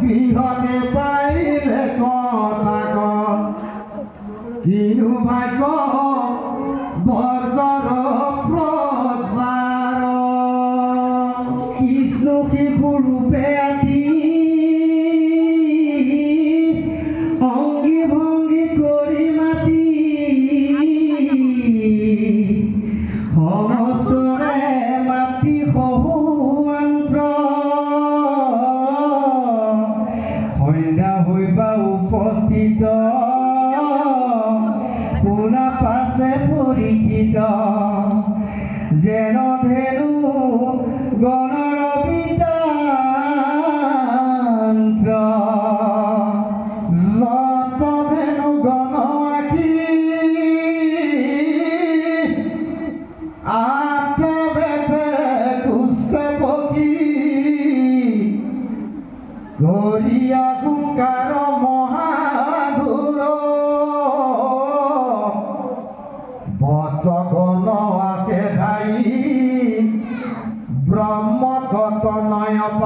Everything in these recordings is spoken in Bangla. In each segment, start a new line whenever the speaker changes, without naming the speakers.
গৃহতে পাইলে কথা কিনু কিনু
যেন ধেনু গণৰ বিতান্ত্ৰ
যত ধেনু গণ আঠ বেতে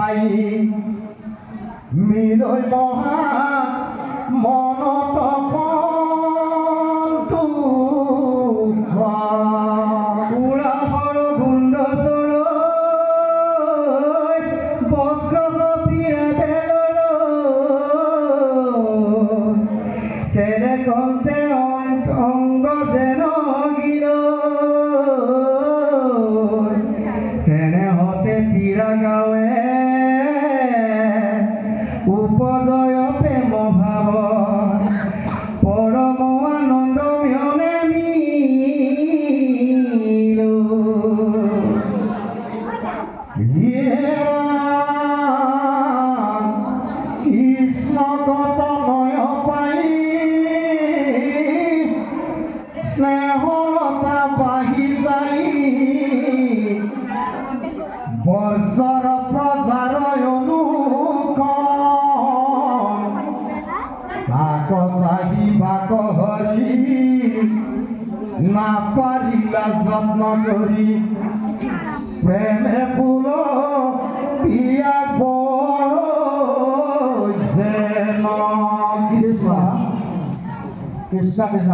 পাই মিলয় মহা মনত
কন্তে অংগ যেন গিৰ চেনেহতে তিৰা গাঁৱে উপদয়
কৃষ্ণগত নয় পাই স্নেহলতা বাহি যাই বৰ্জৰ প্ৰজাৰ অনুকণ ভাগ চাহি ভাগ হৰি নাপাৰিলা যত্ন কৰি প্রেমে ফুল পিয়া বড় যেন কৃষ্ণ
কৃষ্ণ কৃষ্ণ